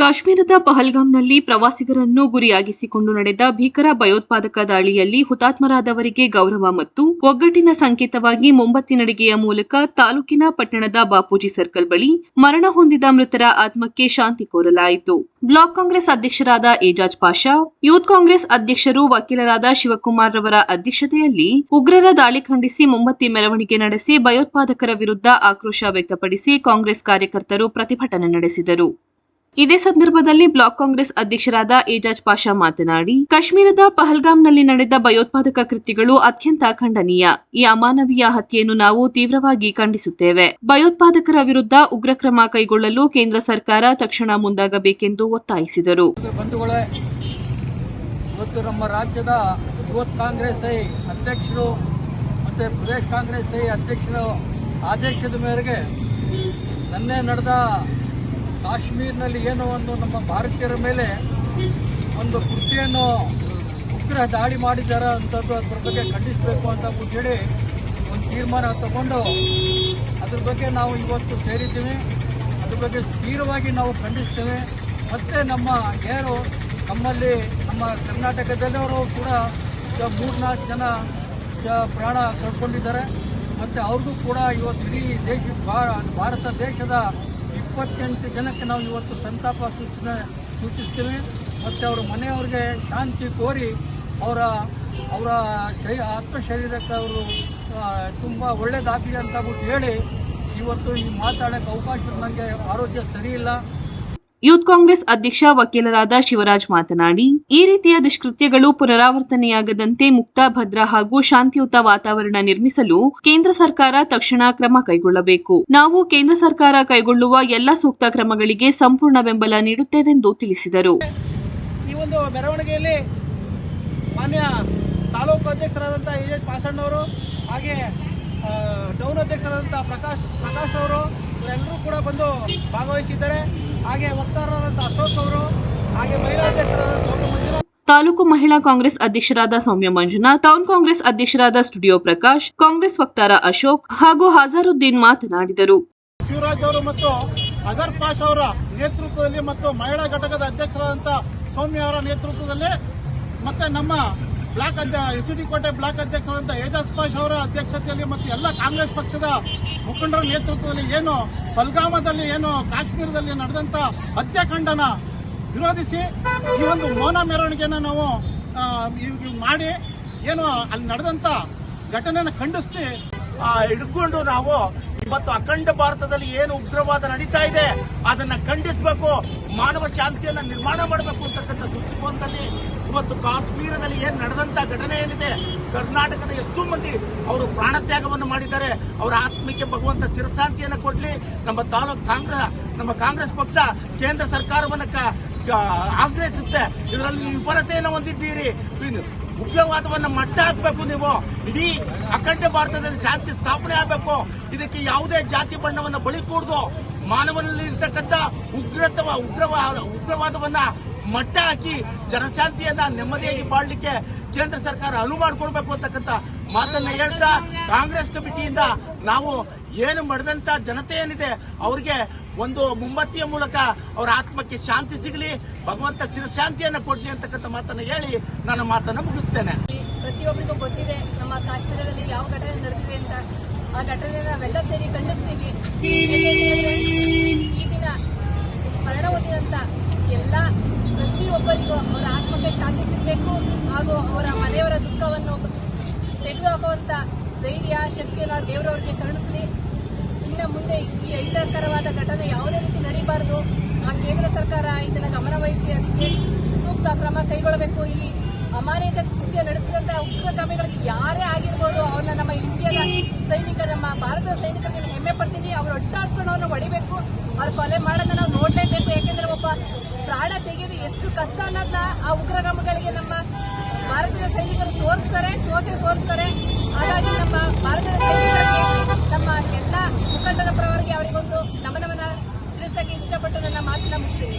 ಕಾಶ್ಮೀರದ ಪಹಲ್ಗಾಮ್ನಲ್ಲಿ ಪ್ರವಾಸಿಗರನ್ನು ಗುರಿಯಾಗಿಸಿಕೊಂಡು ನಡೆದ ಭೀಕರ ಭಯೋತ್ಪಾದಕ ದಾಳಿಯಲ್ಲಿ ಹುತಾತ್ಮರಾದವರಿಗೆ ಗೌರವ ಮತ್ತು ಒಗ್ಗಟ್ಟಿನ ಸಂಕೇತವಾಗಿ ಮೊಂಬತ್ತಿ ನಡಿಗೆಯ ಮೂಲಕ ತಾಲೂಕಿನ ಪಟ್ಟಣದ ಬಾಪೂಜಿ ಸರ್ಕಲ್ ಬಳಿ ಮರಣ ಹೊಂದಿದ ಮೃತರ ಆತ್ಮಕ್ಕೆ ಶಾಂತಿ ಕೋರಲಾಯಿತು. ಬ್ಲಾಕ್ ಕಾಂಗ್ರೆಸ್ ಅಧ್ಯಕ್ಷರಾದ ಏಜಾಜ್ ಪಾಷಾ, ಯೂತ್ ಕಾಂಗ್ರೆಸ್ ಅಧ್ಯಕ್ಷರು ವಕೀಲರಾದ ಶಿವಕುಮಾರ್ ರವರ ಅಧ್ಯಕ್ಷತೆಯಲ್ಲಿ ಉಗ್ರರ ದಾಳಿ ಖಂಡಿಸಿ ಮೊಂಬತ್ತಿ ಮೆರವಣಿಗೆ ನಡೆಸಿ ಭಯೋತ್ಪಾದಕರ ವಿರುದ್ಧ ಆಕ್ರೋಶ ವ್ಯಕ್ತಪಡಿಸಿ ಕಾಂಗ್ರೆಸ್ ಕಾರ್ಯಕರ್ತರು ಪ್ರತಿಭಟನೆ ನಡೆಸಿದರು. ಇದೇ ಸಂದರ್ಭದಲ್ಲಿ ಬ್ಲಾಕ್ ಕಾಂಗ್ರೆಸ್ ಅಧ್ಯಕ್ಷರಾದ ಏಜಾಜ್ ಪಾಷಾ ಮಾತನಾಡಿ, ಕಾಶ್ಮೀರದ ಪಹಲ್ಗಾಮ್ನಲ್ಲಿ ನಡೆದ ಭಯೋತ್ಪಾದಕ ಕೃತ್ಯಗಳು ಅತ್ಯಂತ ಖಂಡನೀಯ. ಈ ಅಮಾನವೀಯ ಹತ್ಯೆಯನ್ನು ನಾವು ತೀವ್ರವಾಗಿ ಖಂಡಿಸುತ್ತೇವೆ. ಭಯೋತ್ಪಾದಕರ ವಿರುದ್ಧ ಉಗ್ರ ಕ್ರಮ ಕೈಗೊಳ್ಳಲು ಕೇಂದ್ರ ಸರ್ಕಾರ ತಕ್ಷಣ ಮುಂದಾಗಬೇಕೆಂದು ಒತ್ತಾಯಿಸಿದರು. ನಮ್ಮ ರಾಜ್ಯದ ಕಾಂಗ್ರೆಸ್ ಅಧ್ಯಕ್ಷರು ಮತ್ತು ಪ್ರದೇಶ ಕಾಂಗ್ರೆಸ್ ಅಧ್ಯಕ್ಷರ ಆದೇಶದ ಮೇರೆಗೆ ನಡೆದ ಕಾಶ್ಮೀರ್ನಲ್ಲಿ ಏನೋ ಒಂದು ನಮ್ಮ ಭಾರತೀಯರ ಮೇಲೆ ಒಂದು ಕೃತಿಯನ್ನು ಉಗ್ರ ದಾಳಿ ಮಾಡಿದ್ದಾರೆ ಅಂತದ್ದು ಅದ್ರ ಬಗ್ಗೆ ಖಂಡಿಸಬೇಕು ಅಂತ ಹೇಳಿ ಒಂದು ತೀರ್ಮಾನ ತಗೊಂಡು ಅದ್ರ ಬಗ್ಗೆ ನಾವು ಇವತ್ತು ಸೇರಿದ್ದೀವಿ. ಅದ್ರ ಬಗ್ಗೆ ಸ್ಥಿರವಾಗಿ ನಾವು ಖಂಡಿಸ್ತೇವೆ. ಮತ್ತು ನಮ್ಮ ಏನು ನಮ್ಮಲ್ಲಿ ನಮ್ಮ ಕರ್ನಾಟಕದಲ್ಲಿಯವರು ಕೂಡ ಮೂರು ಮೂರ್ನಾಲ್ಕು ಜನ ಪ್ರಾಣ ಕಳ್ಕೊಂಡಿದ್ದಾರೆ. ಮತ್ತು ಅವ್ರಿಗೂ ಕೂಡ ಇವತ್ತು ಇಡೀ ದೇಶ ಭಾರತ ದೇಶದ ಇಪ್ಪತ್ತೆಂಟು ಜನಕ್ಕೆ ನಾವು ಇವತ್ತು ಸಂತಾಪ ಸೂಚನೆ ಸೂಚಿಸ್ತೀವಿ. ಮತ್ತು ಅವರ ಮನೆಯವ್ರಿಗೆ ಶಾಂತಿ ಕೋರಿ ಅವರ ಅವರ ಶರೀ ಆತ್ಮ ಶರೀರಕ್ಕೆ ಅವರು ತುಂಬ ಒಳ್ಳೆಯದಾಗಲಿ ಅಂತ ಹೇಳಿ ಇವತ್ತು ಈ ಮಾತಾಡೋಕ್ಕೆ ಅವಕಾಶ ನನಗೆ ಆರೋಗ್ಯ ಸರಿ ಇಲ್ಲ. ಯೂತ್ ಕಾಂಗ್ರೆಸ್ ಅಧ್ಯಕ್ಷ ವಕೀಲರಾದ ಶಿವರಾಜ್ ಮಾತನಾಡಿ ಈ ರೀತಿಯ ದುಷ್ಕೃತ್ಯಗಳು ಪುನರಾವರ್ತನೆಯಾಗದಂತೆ ಮುಕ್ತ ಭದ್ರ ಹಾಗೂ ಶಾಂತಿಯುತ ವಾತಾವರಣ ನಿರ್ಮಿಸಲು ಕೇಂದ್ರ ಸರ್ಕಾರ ತಕ್ಷಣ ಕ್ರಮ ಕೈಗೊಳ್ಳಬೇಕು. ನಾವು ಕೇಂದ್ರ ಸರ್ಕಾರ ಕೈಗೊಳ್ಳುವ ಎಲ್ಲ ಸೂಕ್ತ ಕ್ರಮಗಳಿಗೆ ಸಂಪೂರ್ಣ ಬೆಂಬಲ ನೀಡುತ್ತೇವೆಂದು ತಿಳಿಸಿದರು. ಈ ಒಂದು ಮೆರವಣಿಗೆಯಲ್ಲಿ ಮಾನ್ಯ ತಾಲೂಕು ಅಧ್ಯಕ್ಷರಾದಂತಹ ಪಾಷಣ್ಣವರು ಹಾಗೆ ಆ, ಟೌನ್ ಅಧ್ಯಕ್ಷರಾದಂಥ ಪ್ರಕಾಶ್ ಪ್ರಕಾಶ್ ಅವರು ಇವರೆಲ್ಲರೂ ಕೂಡ ಬಂದು ಭಾಗವಹಿಸಿದ್ದಾರೆ. ಹಾಗೆ ವಕ್ತಾರರಾದಂಥ ಅಶೋಕ್ ಅವರು ಹಾಗೆ ಮಹಿಳಾ ತಾಲೂಕು ಮಹಿಳಾ ಕಾಂಗ್ರೆಸ್ ಅಧ್ಯಕ್ಷರಾದ ಸೌಮ್ಯ ಮಂಜುನಾಥ್ ಟೌನ್ ಕಾಂಗ್ರೆಸ್ ಅಧ್ಯಕ್ಷರಾದ ಸ್ಟುಡಿಯೋ ಪ್ರಕಾಶ್ ಕಾಂಗ್ರೆಸ್ ವಕ್ತಾರ ಅಶೋಕ್ ಹಾಗೂ ಹಜಾರುದ್ದೀನ್ ಮಾತನಾಡಿದರು. ಶಿವರಾಜ್ ಅವರು ಮತ್ತು ಅಜರ್ ಪಾಷ್ ಅವರ ನೇತೃತ್ವದಲ್ಲಿ ಮತ್ತು ಮಹಿಳಾ ಘಟಕದ ಅಧ್ಯಕ್ಷರಾದಂತಹ ಸೌಮ್ಯ ಅವರ ನೇತೃತ್ವದಲ್ಲಿ ಮತ್ತೆ ನಮ್ಮ block H D Kote block ಅಧ್ಯಕ್ಷರಂತ Ejaz Pasha ಅವರ ಅಧ್ಯಕ್ಷತೆಯಲ್ಲಿ ಮತ್ತು ಎಲ್ಲ ಕಾಂಗ್ರೆಸ್ ಪಕ್ಷದ ಮುಖಂಡರ ನೇತೃತ್ವದಲ್ಲಿ ಏನು ಪಲ್ಗಾಮದಲ್ಲಿ ಏನು ಕಾಶ್ಮೀರದಲ್ಲಿ ನಡೆದಂಥ ಹತ್ಯಾಕಾಂಡನ ವಿರೋಧಿಸಿ ಈ ಒಂದು ಮೌನ ಮೆರವಣಿಗೆಯನ್ನು ನಾವು ಮಾಡಿ ಏನು ಅಲ್ಲಿ ನಡೆದಂಥ ಘಟನೆಯನ್ನು ಖಂಡಿಸಿ ಹಿಡ್ಕೊಂಡು ನಾವು ಇವತ್ತು ಅಖಂಡ ಭಾರತದಲ್ಲಿ ಏನು ಉಗ್ರವಾದ ನಡೀತಾ ಇದೆ, ಅದನ್ನ ಖಂಡಿಸಬೇಕು, ಮಾನವ ಶಾಂತಿಯನ್ನ ನಿರ್ಮಾಣ ಮಾಡಬೇಕು ಅಂತಕ್ಕಂಥ ದೃಷ್ಟಿಕೋನದಲ್ಲಿ ಇವತ್ತು ಕಾಶ್ಮೀರದಲ್ಲಿ ಏನ್ ನಡೆದಂತ ಘಟನೆ ಏನಿದೆ, ಕರ್ನಾಟಕದ ಎಷ್ಟು ಮಂದಿ ಅವರು ಪ್ರಾಣತ್ಯಾಗವನ್ನು ಮಾಡಿದ್ದಾರೆ, ಅವರ ಆತ್ಮಕ್ಕೆ ಭಗವಂತ ಚಿರಶಾಂತಿಯನ್ನು ಕೊಡ್ಲಿ, ನಮ್ಮ ತಾಲೂಕು ಕಾಂಗ್ರೆಸ್, ನಮ್ಮ ಕಾಂಗ್ರೆಸ್ ಪಕ್ಷ ಕೇಂದ್ರ ಸರ್ಕಾರವನ್ನ ಆಗ್ರಹಿಸುತ್ತೆ. ಇದರಲ್ಲಿ ನೀವು ವಿಫಲತೆಯನ್ನು ಹೊಂದಿದ್ದೀರಿ. ಉಗ್ರವಾದವನ್ನ ಮಟ್ಟ ಹಾಕಬೇಕು ನೀವು. ಇಡೀ ಅಖಂಡ ಭಾರತದಲ್ಲಿ ಶಾಂತಿ ಸ್ಥಾಪನೆ ಆಗಬೇಕು. ಇದಕ್ಕೆ ಯಾವುದೇ ಜಾತಿ ಬಣ್ಣವನ್ನು ಬಳಿ ಕೂಡ್ದು ಮಾನವನಲ್ಲಿ ಇರ್ತಕ್ಕಂಥ ಉಗ್ರತವ ಉಗ್ರವಾದ ಉಗ್ರವಾದವನ್ನ ಮಟ್ಟ ಹಾಕಿ ಜನಶಾಂತಿಯನ್ನ ನೆಮ್ಮದಿಯಾಗಿ ಬಾಳ್ಲಿಕ್ಕೆ ಕೇಂದ್ರ ಸರ್ಕಾರ ಅನುವು ಮಾಡಿಕೊಡ್ಬೇಕು ಅಂತಕ್ಕಂಥ ಮಾತನ್ನ ಹೇಳ್ತಾ ಕಾಂಗ್ರೆಸ್ ಕಮಿಟಿಯಿಂದ ನಾವು ಏನು ಮಾಡಿದಂತ ಜನತೆ ಏನಿದೆ, ಅವ್ರಿಗೆ ಒಂದು ಮುಂಬತ್ತಿಯ ಮೂಲಕ ಅವರ ಆತ್ಮಕ್ಕೆ ಶಾಂತಿ ಸಿಗಲಿ, ಭಗವಂತ ಚಿರಶಾಂತಿಯನ್ನು ಕೊಡ್ಲಿ ಅಂತಕ್ಕಂಥ ಮಾತನ್ನ ಹೇಳಿ ನನ್ನ ಮಾತನ್ನ ಮುಗಿಸ್ತೇನೆ. ಪ್ರತಿಯೊಬ್ಬರಿಗೂ ಗೊತ್ತಿದೆ, ನಮ್ಮ ಕಾಶ್ಮೀರದಲ್ಲಿ ಯಾವ ಘಟನೆ ನಡೆದಿದೆ ಅಂತ. ಆ ಘಟನೆ ನಾವೆಲ್ಲ ಸೇರಿ ಖಂಡಿಸ್ತೀವಿ. ಈ ದಿನ ಮರಣ ಹೊಂದಿದಂತ ಎಲ್ಲ ಪ್ರತಿಯೊಬ್ಬರಿಗೂ ಅವರ ಆತ್ಮಕ್ಕೆ ಶಾಂತಿ ಸಿಗಬೇಕು ಹಾಗೂ ಅವರ ಮನೆಯವರ ದುಃಖವನ್ನು ತೆಗೆದುಹಾಕುವಂತ ಧೈರ್ಯ, ಶಕ್ತಿಯನ್ನು ದೇವರವರಿಗೆ ಕರುಣಿಸಲಿ ಇನ್ನು ಮುಂದೆ ಈ ಅಹಿತಕರವಾದ ಘಟನೆ ಯಾವುದೇ ರೀತಿ ನಡೀಬಾರದು. ಆ ಕೇಂದ್ರ ಸರ್ಕಾರ ಇದನ್ನ ಗಮನ ವಹಿಸಿ, ಅದಕ್ಕೆ ಸೂಕ್ತ ಕ್ರಮ ಕೈಗೊಳ್ಳಬೇಕು. ಈ ಅಮಾನಕ ಕೃತ್ಯ ನಡೆಸಿದಂತ ಉಗ್ರಗಾಮಿಗಳಿಗೆ ಯಾರೇ ಆಗಿರ್ಬೋದು ಅವನ್ನ ನಮ್ಮ ಇಂಡಿಯಾದ ಸೈನಿಕ ನಮ್ಮ ಭಾರತದ ಸೈನಿಕರಿಗೆ ಹೆಮ್ಮೆ ಪಡ್ತೀನಿ. ಅವ್ರು ಒಟ್ಟಾಡ್ಸ್ಕೊಂಡು ಅವ್ರನ್ನ ಹೊಡಿಬೇಕು. ಅವ್ರು ಕೊಲೆ ಮಾಡೋದನ್ನ ನಾವು ನೋಡಲೇಬೇಕು. ಯಾಕೆಂದ್ರೆ ಒಬ್ಬ ಪ್ರಾಣ ತೆಗೆಯೋದು ಎಷ್ಟು ಕಷ್ಟ ಅನ್ನೋದನ್ನ ಆ ಉಗ್ರಗಾಮಿಗಳಿಗೆ ನಮ್ಮ ಭಾರತದ ಸೈನಿಕರು ತೋರಿಸ್ತಾರೆ, ತೋರಿಸಿ ತೋರಿಸ್ತಾರೆ. ಎಲ್ಲ ಅವರಿಗೊಂದು ನಮನವನ್ನ ತಿಳಿಸಕ್ಕೆ ಇಷ್ಟಪಟ್ಟು ನನ್ನ ಮಾತನ್ನ ಮುಗಿಸ್ತೀನಿ.